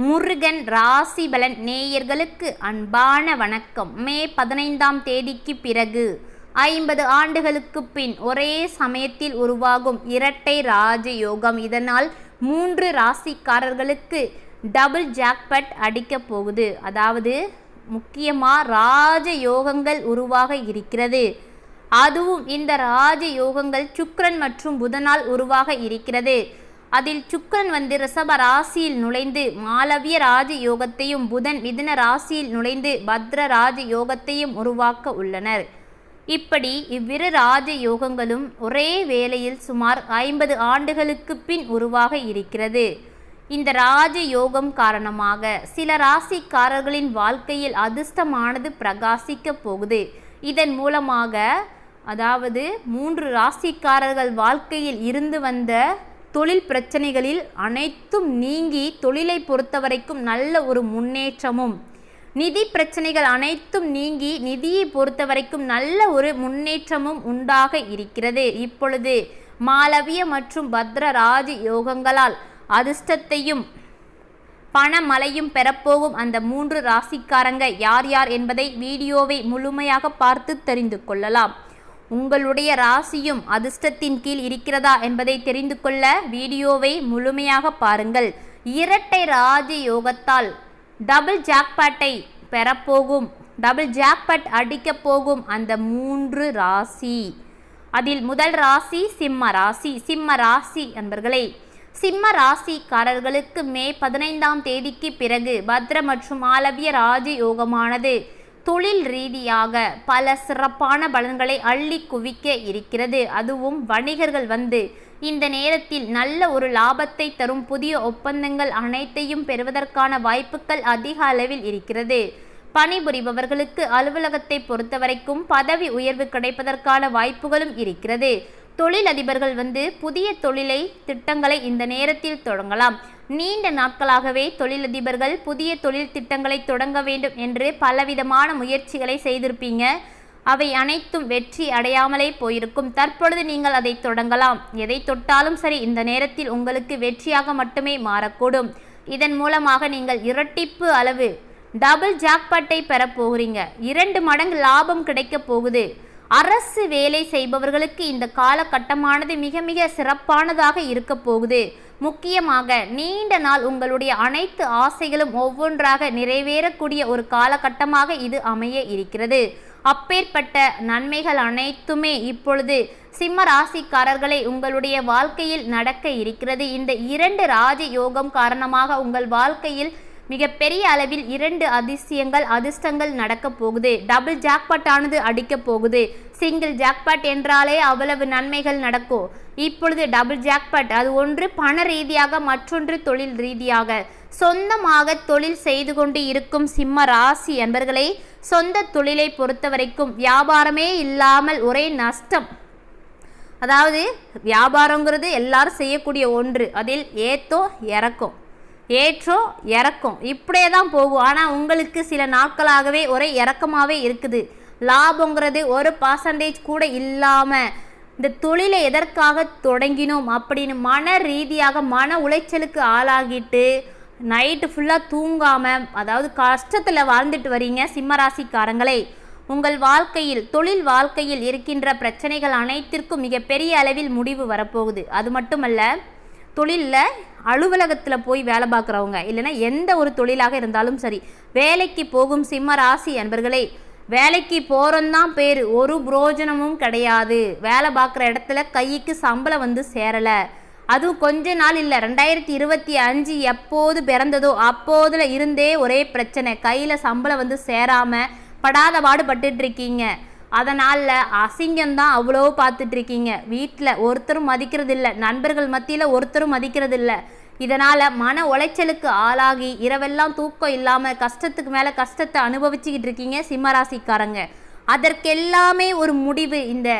முருகன் ராசி பலன் நேயர்களுக்கு அன்பான வணக்கம். மே பதினைந்தாம் தேதிக்கு பிறகு ஐம்பது ஆண்டுகளுக்கு பின் ஒரே சமயத்தில் உருவாகும் இரட்டை ராஜயோகம். இதனால் மூன்று ராசிக்காரர்களுக்கு டபுள் ஜாக்பட் அடிக்கப் போகுது. அதாவது முக்கியமாக ராஜயோகங்கள் உருவாக இருக்கிறது. அதுவும் இந்த ராஜயோகங்கள் சுக்ரன் மற்றும் புதனால் உருவாக இருக்கிறது. அதில் சுக்கரன் வந்து ரிஷப ராசியில் நுழைந்து மாலவிய ராஜ யோகத்தையும் புதன் மிதுன ராசியில் நுழைந்து பத்ர ராஜ யோகத்தையும் உருவாக்க உள்ளனர். இப்படி இவ்விரு ராஜ யோகங்களும் ஒரே வேளையில் சுமார் ஐம்பது ஆண்டுகளுக்கு பின் உருவாக இருக்கிறது. இந்த ராஜ யோகம் காரணமாக சில ராசிக்காரர்களின் வாழ்க்கையில் அதிர்ஷ்டமானது பிரகாசிக்கப் போகுது. இதன் மூலமாக அதாவது மூன்று ராசிக்காரர்கள் வாழ்க்கையில் இருந்து வந்த தொழில் பிரச்சனைகளில் அனைத்தும் நீங்கி தொழிலை பொறுத்தவரைக்கும் நல்ல ஒரு முன்னேற்றமும். நிதி பிரச்சனைகள் அனைத்தும் நீங்கி நிதியை பொறுத்தவரைக்கும் நல்ல ஒரு முன்னேற்றமும் உண்டாக இருக்கிறது. இப்பொழுது மாலவிய மற்றும் பத்ரராஜ யோகங்களால் அதிர்ஷ்டத்தையும் பணமழையும் பெறப்போகும் அந்த மூன்று ராசிக்காரங்க யார் யார் என்பதை வீடியோவை முழுமையாக பார்த்து தெரிந்து கொள்ளலாம். உங்களுடைய ராசியும் அதிர்ஷ்டத்தின் கீழ் இருக்கிறதா என்பதை தெரிந்து கொள்ள வீடியோவை முழுமையாக பாருங்கள். இரட்டை ராஜ யோகத்தால் டபுள் ஜாக்பாட்டை பெறப்போகும். டபுள் ஜாக்பாட் அடிக்கப் போகும் அந்த மூன்று ராசி. அதில் முதல் ராசி சிம்ம ராசி. சிம்ம ராசி என்பர்களே சிம்ம ராசிக்காரர்களுக்கு மே பதினைந்தாம் தேதிக்கு பிறகு பத்ர மற்றும் ஆலவிய ராஜயோகமானது. தொழில் ரீதியாக பல சிறப்பான பலன்களை அள்ளி குவிக்க இருக்கிறது. அதுவும் வணிகர்கள் வந்து இந்த நேரத்தில் நல்ல ஒரு லாபத்தை தரும் புதிய ஒப்பந்தங்கள் அனைத்தையும் பெறுவதற்கான வாய்ப்புகள் அதிக அளவில் இருக்கிறது. பணிபுரிபவர்களுக்கு அலுவலகத்தை பொறுத்தவரைக்கும் பதவி உயர்வு கிடைப்பதற்கான வாய்ப்புகளும் இருக்கிறது. தொழிலதிபர்கள் வந்து புதிய தொழிலை திட்டங்களை இந்த நேரத்தில் தொடங்கலாம். நீண்ட நாட்களாகவே தொழிலதிபர்கள் புதிய தொழில் திட்டங்களை தொடங்க வேண்டும் என்று பலவிதமான முயற்சிகளை செய்திருப்பீங்க. அவை அனைத்தும் வெற்றி அடையாமலே போயிருக்கும். தற்பொழுது நீங்கள் அதை தொடங்கலாம். எதை தொட்டாலும் சரி இந்த நேரத்தில் உங்களுக்கு வெற்றியாக மட்டுமே மாறக்கூடும். இதன் மூலமாக நீங்கள் இரட்டிப்பு அளவு டபுள் ஜாக்பாட்டை பெறப் போகிறீங்க. இரண்டு மடங்கு லாபம் கிடைக்கப் போகுது. அரசு வேலை செய்பவர்களுக்கு இந்த காலகட்டமானது மிக மிக சிறப்பானதாக இருக்க போகுது. முக்கியமாக நீண்ட நாள் உங்களுடைய அனைத்து ஆசைகளும் ஒவ்வொன்றாக நிறைவேறக்கூடிய ஒரு காலகட்டமாக இது அமைய இருக்கிறது. அப்பேற்பட்ட நன்மைகள் அனைத்துமே இப்பொழுது சிம்ம ராசிக்காரர்களை உங்களுடைய வாழ்க்கையில் நடக்க இருக்கிறது. இந்த இரண்டு ராஜ யோகம் காரணமாக உங்கள் வாழ்க்கையில் மிகப்பெரிய அளவில் இரண்டு அதிசயங்கள் அதிர்ஷ்டங்கள் நடக்க போகுது. டபுள் ஜாக்பாட் ஆனது அடிக்க போகுது. சிங்கிள் ஜாக்பாட் என்றாலே அவ்வளவு நன்மைகள் நடக்கும். இப்பொழுது டபுள் ஜாக்பாட் அது ஒன்று பண ரீதியாக மற்றொன்று தொழில் ரீதியாக. சொந்தமாக தொழில் செய்து கொண்டு இருக்கும் சிம்ம ராசி என்பர்களை சொந்த தொழிலை பொறுத்தவரைக்கும் வியாபாரமே இல்லாமல் ஒரே நஷ்டம். அதாவது வியாபாரங்கிறது எல்லாரும் செய்யக்கூடிய ஒன்று. அதில் ஏத்தோ இறக்கும். ஏற்றோ இறக்கும். இப்படியே தான் போகும். ஆனால் உங்களுக்கு சில நாட்களாகவே ஒரே இறக்கமாகவே இருக்குது. லாபங்கிறது ஒரு பர்சன்டேஜ் கூட இல்லாமல் இந்த தொழிலை எதற்காக தொடங்கினோம் அப்படின்னு மன ரீதியாக மன உளைச்சலுக்கு ஆளாகிட்டு நைட்டு ஃபுல்லாக தூங்காமல் அதாவது கஷ்டத்தில் வாழ்ந்துட்டு வரீங்க சிம்மராசிக்காரங்களே. உங்கள் வாழ்க்கையில் தொழில் வாழ்க்கையில் இருக்கின்ற பிரச்சனைகள் அனைத்திற்கும் மிகப்பெரிய அளவில் முடிவு வரப்போகுது. அது மட்டுமல்ல தொழிலில் அலுவலகத்தில் போய் வேலை பார்க்குறவங்க இல்லைன்னா எந்த ஒரு தொழிலாக இருந்தாலும் சரி வேலைக்கு போகும் சிம்ம ராசி அன்பர்களே வேலைக்கு போகிறோந்தான் பேர் ஒரு புரோஜனமும் கிடையாது. வேலை பார்க்குற இடத்துல கைக்கு சம்பளம் வந்து சேரலை. அதுவும் கொஞ்ச நாள் இல்லை ரெண்டாயிரத்தி இருபத்தி அஞ்சு எப்போது பிறந்ததோ அப்போதுல இருந்தே ஒரே பிரச்சனை. கையில் சம்பளம் வந்து சேராமல் படாத பாடுபட்டுட்டு இருக்கீங்க. அதனால் அசிங்கம்தான் அவ்வளோ பார்த்துட்ருக்கீங்க. வீட்டில் ஒருத்தரும் மதிக்கிறதில்ல நண்பர்கள் மத்தியில் ஒருத்தரும் மதிக்கிறதில்ல. இதனால் மன உளைச்சலுக்கு ஆளாகி இரவெல்லாம் தூக்கம் இல்லாமல் கஷ்டத்துக்கு மேலே கஷ்டத்தை அனுபவிச்சுக்கிட்டு இருக்கீங்க சிம்மராசிக்காரங்க அதற்கெல்லாமே ஒரு முடிவு இந்த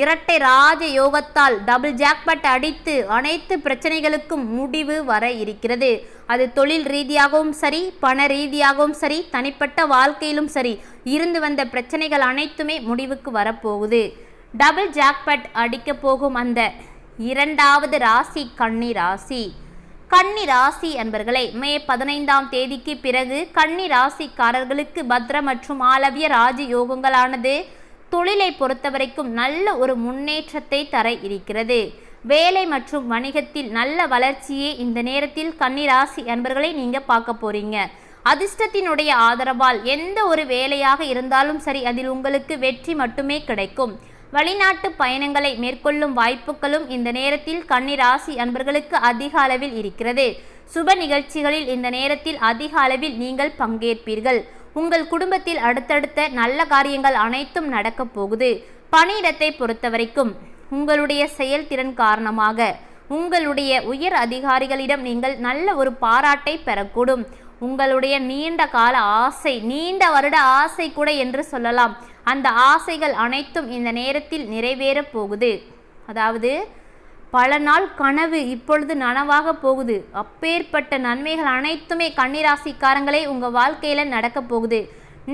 இரட்டை ராஜ யோகத்தால் டபுள் ஜாக்பட் அடித்து அனைத்து பிரச்சனைகளுக்கும் முடிவு வர இருக்கிறது. அது தொழில் ரீதியாகவும் சரி பண ரீதியாகவும் சரி தனிப்பட்ட வாழ்க்கையிலும் சரி இருந்து வந்த பிரச்சனைகள் அனைத்துமே முடிவுக்கு வரப்போகுது. டபுள் ஜாக்பட் அடிக்க போகும் அந்த இரண்டாவது ராசி கன்னி ராசி. கன்னி ராசி என்பர்களை மே பதினைந்தாம் தேதிக்கு பிறகு கன்னி ராசிக்காரர்களுக்கு பத்ர மற்றும் ஆலவிய ராஜ யோகங்களானது தொழிலை பொறுத்தவரைக்கும் நல்ல ஒரு முன்னேற்றத்தை தர இருக்கிறது. வேலை மற்றும் வணிகத்தில் நல்ல வளர்ச்சியை இந்த நேரத்தில் கன்னிராசி அன்பர்களை நீங்கள் பார்க்க போறீங்க. அதிர்ஷ்டத்தினுடைய ஆதரவால் எந்த ஒரு வேலையாக இருந்தாலும் சரி அதில் உங்களுக்கு வெற்றி மட்டுமே கிடைக்கும். வெளிநாட்டு பயணங்களை மேற்கொள்ளும் வாய்ப்புகளும் இந்த நேரத்தில் கன்னிராசி அன்பர்களுக்கு அதிக அளவில் இருக்கிறது. சுப நிகழ்ச்சிகளில் இந்த நேரத்தில் அதிக அளவில் நீங்கள் பங்கேற்பீர்கள். உங்கள் குடும்பத்தில் அடுத்தடுத்த நல்ல காரியங்கள் அனைத்தும் நடக்கப் போகுது. பணியிடத்தை பொறுத்தவரைக்கும் உங்களுடைய செயல்திறன் காரணமாக உங்களுடைய உயர் அதிகாரிகளிடம் நீங்கள் நல்ல ஒரு பாராட்டை பெறக்கூடும். உங்களுடைய நீண்ட கால ஆசை நீண்ட வருட ஆசை கூட என்று சொல்லலாம். அந்த ஆசைகள் அனைத்தும் இந்த நேரத்தில் நிறைவேறப் போகுது. அதாவது பல நாள் கனவு இப்பொழுது நனவாக போகுது. அப்பேற்பட்ட நன்மைகள் அனைத்துமே கன்னிராசிக்காரங்களே உங்கள் வாழ்க்கையில் நடக்க போகுது.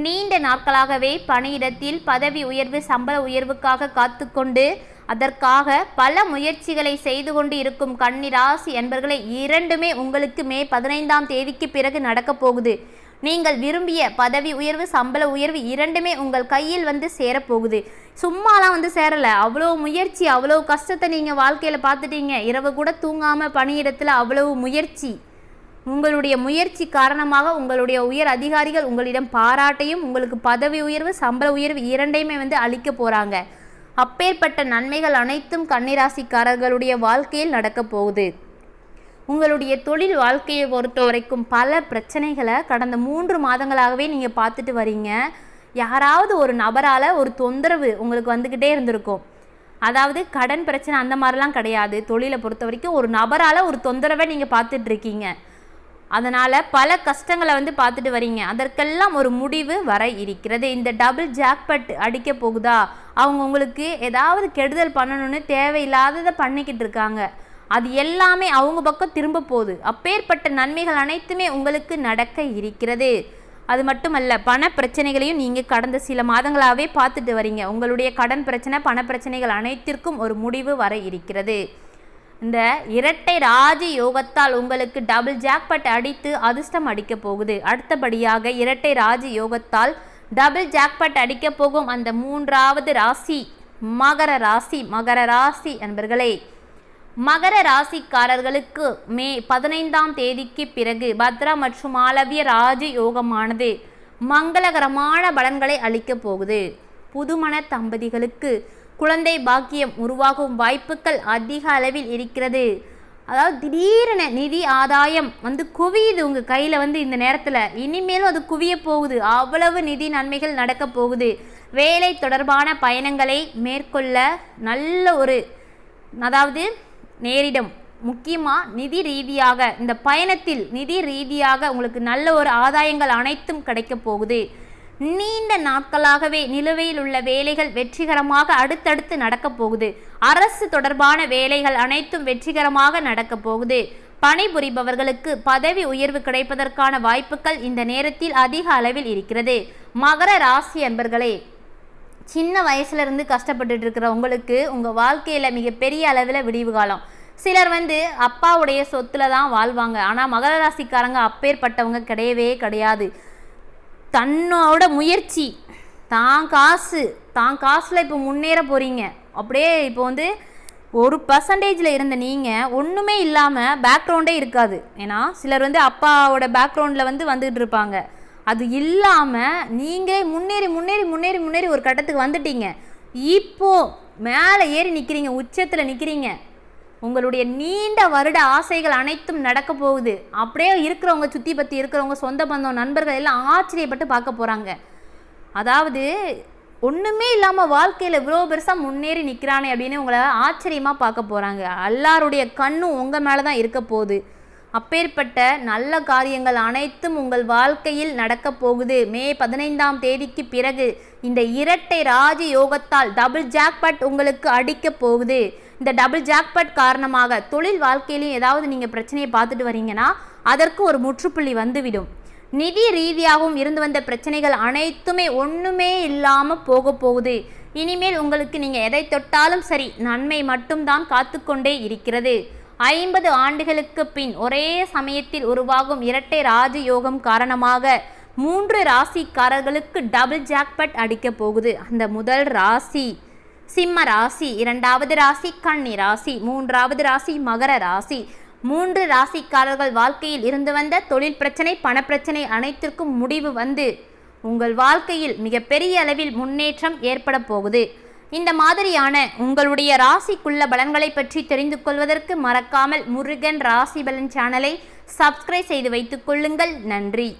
நீண்ட நாட்களாகவே பணியிடத்தில் பதவி உயர்வு சம்பள உயர்வுக்காக காத்துக்கொண்டு அதற்காக பல முயற்சிகளை செய்து கொண்டு இருக்கும் கன்னிராசி என்பர்களை இரண்டுமே உங்களுக்கு மே பதினைந்தாம் தேதிக்கு பிறகு நடக்கப் போகுது. நீங்கள் விரும்பிய பதவி உயர்வு சம்பள உயர்வு இரண்டுமே உங்கள் கையில் வந்து சேரப்போகுது. சும்மாலாம் வந்து சேரலை. அவ்வளோ முயற்சி அவ்வளோ கஷ்டத்தை நீங்கள் வாழ்க்கையில் பார்த்துட்டீங்க. இரவு கூட தூங்காமல் பணியிடத்தில் அவ்வளவு முயற்சி. உங்களுடைய முயற்சி காரணமாக உங்களுடைய உயர் அதிகாரிகள் உங்களிடம் பாராட்டையும் உங்களுக்கு பதவி உயர்வு சம்பள உயர்வு இரண்டையுமே வந்து அளிக்க போகிறாங்க அப்பேற்பட்ட நன்மைகள் அனைத்தும் கன்னிராசிக்காரர்களுடைய வாழ்க்கையில் நடக்கப் போகுது. உங்களுடைய தொழில் வாழ்க்கையை பொறுத்த வரைக்கும் பல பிரச்சனைகளை கடந்த மூன்று மாதங்களாகவே நீங்கள் பார்த்துட்டு வரீங்க. யாராவது ஒரு நபரால் ஒரு தொந்தரவு உங்களுக்கு வந்துக்கிட்டே இருந்திருக்கும். அதாவது கடன் பிரச்சனை அந்த மாதிரிலாம் கிடையாது. தொழிலை பொறுத்த வரைக்கும் ஒரு நபரால் ஒரு தொந்தரவை நீங்கள் பார்த்துட்டு இருக்கீங்க. அதனால் பல கஷ்டங்களை வந்து பார்த்துட்டு வரீங்க. அதற்கெல்லாம் ஒரு முடிவு வர இருக்கிறது. இந்த டபுள் ஜாக்பட் அடிக்க போகுதா? அவங்க உங்களுக்கு ஏதாவது கெடுதல் பண்ணணும்னு தேவையில்லாததை பண்ணிக்கிட்டு இருக்காங்க. அது எல்லாமே அவங்க பக்கம் திரும்ப போகுது. அப்பேற்பட்ட நன்மைகள் அனைத்துமே உங்களுக்கு நடக்க இருக்கிறது. அது மட்டுமல்ல பண பிரச்சனைகளையும் நீங்கள் கடந்த சில மாதங்களாகவே பார்த்துட்டு வரீங்க. உங்களுடைய கடன் பிரச்சனை பண பிரச்சனைகள் அனைத்திற்கும் ஒரு முடிவு வர இருக்கிறது. இந்த இரட்டை ராஜ யோகத்தால் உங்களுக்கு டபுள் ஜாக்பட் அடித்து அதிர்ஷ்டம் அடிக்க போகுது. அடுத்தபடியாக இரட்டை ராஜ யோகத்தால் டபுள் ஜாக்பட் அடிக்க போகும் அந்த மூன்றாவது ராசி மகர ராசி மகர ராசி என்பர்களே மகர ராசிக்காரர்களுக்கு மே பதினைந்தாம் தேதிக்கு பிறகு பத்ரா மற்றும் மாலவிய ராஜ யோகமானது மங்களகரமான பலன்களை அளிக்கப் போகுது. புதுமண தம்பதிகளுக்கு குழந்தை பாக்கியம் உருவாகும் வாய்ப்புகள் அதிக அளவில் இருக்கிறது. அதாவது திடீரென நிதி ஆதாயம் வந்து குவியுது உங்கள் கையில் வந்து இந்த நேரத்தில். இனிமேலும் அது குவிய போகுது. அவ்வளவு நிதி நன்மைகள் நடக்க போகுது. வேலை தொடர்பான பயணங்களை மேற்கொள்ள நல்ல ஒரு அதாவது நேரிடும். முக்கியமாக நிதி ரீதியாக இந்த பயணத்தில் நிதி ரீதியாக உங்களுக்கு நல்ல ஒரு ஆதாயங்கள் அனைத்தும் கிடைக்க போகுது. நீண்ட நாட்களாகவே நிலுவையில் உள்ள வேலைகள் வெற்றிகரமாக அடுத்தடுத்து நடக்கப் போகுது. அரசு தொடர்பான வேலைகள் அனைத்தும் வெற்றிகரமாக நடக்கப் போகுது. பணிபுரிபவர்களுக்கு பதவி உயர்வு கிடைப்பதற்கான வாய்ப்புகள் இந்த நேரத்தில் அதிக அளவில் இருக்கிறது. மகர ராசி அன்பர்களே சின்ன வயசுலேருந்து கஷ்டப்பட்டுட்டு இருக்கிற உங்களுக்கு உங்கள் வாழ்க்கையில் மிகப்பெரிய அளவில் விடிவு காலம். சிலர் வந்து அப்பாவுடைய சொத்துல தான் வாழ்வாங்க. ஆனால் மகர ராசிக்காரங்க அப்பேற்பட்டவங்க கிடையவே கிடையாது. தன்னோட முயற்சி தான் காசு தான் காசில் இப்போ முன்னேற போகிறீங்க அப்படியே இப்போ வந்து ஒரு பர்சன்டேஜில் இருந்த நீங்கள் ஒன்றுமே இல்லாமல் பேக்ரவுண்டே இருக்காது. ஏன்னா சிலர் வந்து அப்பாவோட பேக்ரவுண்டில் வந்து வந்துகிட்டு இருப்பாங்க. அது இல்லாமல் நீங்களே முன்னேறி முன்னேறி முன்னேறி முன்னேறி ஒரு கட்டத்துக்கு வந்துட்டீங்க. இப்போ மேலே ஏறி நிற்கிறீங்க உச்சத்தில் நிற்கிறீங்க உங்களுடைய நீண்ட வருட ஆசைகள் அனைத்தும் நடக்க போகுது. அப்படியே இருக்கிறவங்க சுற்றி பற்றி இருக்கிறவங்க சொந்த பந்தம் நண்பர்கள் எல்லாம் ஆச்சரியப்பட்டு பார்க்க போகிறாங்க அதாவது ஒன்றுமே இல்லாமல் வாழ்க்கையில் இவ்வளோ பெருசாக முன்னேறி நிற்கிறானே அப்படின்னு உங்களை ஆச்சரியமாக பார்க்க போகிறாங்க எல்லாருடைய கண்ணும் உங்கள் மேலே தான் இருக்க போகுது. அப்பேற்பட்ட நல்ல காரியங்கள் அனைத்தும் உங்கள் வாழ்க்கையில் நடக்கப் போகுது. மே பதினைந்தாம் தேதிக்கு பிறகு இந்த இரட்டை ராஜ யோகத்தால் டபுள் ஜாக்பட் உங்களுக்கு அடிக்கப் போகுது. இந்த டபுள் ஜாக்பட் காரணமாக தொழில் வாழ்க்கையிலையும் ஏதாவது நீங்கள் பிரச்சனையை பார்த்துட்டு வரீங்கன்னா அதற்கு ஒரு முற்றுப்புள்ளி வந்துவிடும். நிதி ரீதியாகவும் இருந்து வந்த பிரச்சனைகள் அனைத்துமே ஒன்றுமே இல்லாமல் போக போகுது. இனிமேல் உங்களுக்கு நீங்கள் எதை தொட்டாலும் சரி நன்மை மட்டும்தான் காத்துக்கொண்டே இருக்கிறது. ஐம்பது ஆண்டுகளுக்கு பின் ஒரே சமயத்தில் உருவாகும் இரட்டை ராஜயோகம் காரணமாக மூன்று ராசிக்காரர்களுக்கு டபுள் ஜாக்பட் அடிக்க போகுது. அந்த முதல் ராசி. சிம்ம ராசி இரண்டாவது ராசி கன்னி ராசி மூன்றாவது ராசி மகர ராசி. மூன்று ராசிக்காரர்கள் வாழ்க்கையில் இருந்து வந்த தொழில் பிரச்சனை பணப்பிரச்சனை அனைத்திற்கும் முடிவு வந்து உங்கள் வாழ்க்கையில் மிகப்பெரிய அளவில் முன்னேற்றம் ஏற்பட போகுது. இந்த மாதிரியான உங்களுடைய ராசிக்குள்ள பலன்களை பற்றி தெரிந்து கொள்வதற்கு மறக்காமல் முருகன் ராசி பலன் சேனலை சப்ஸ்கிரைப் செய்து வைத்துக் கொள்ளுங்கள். நன்றி.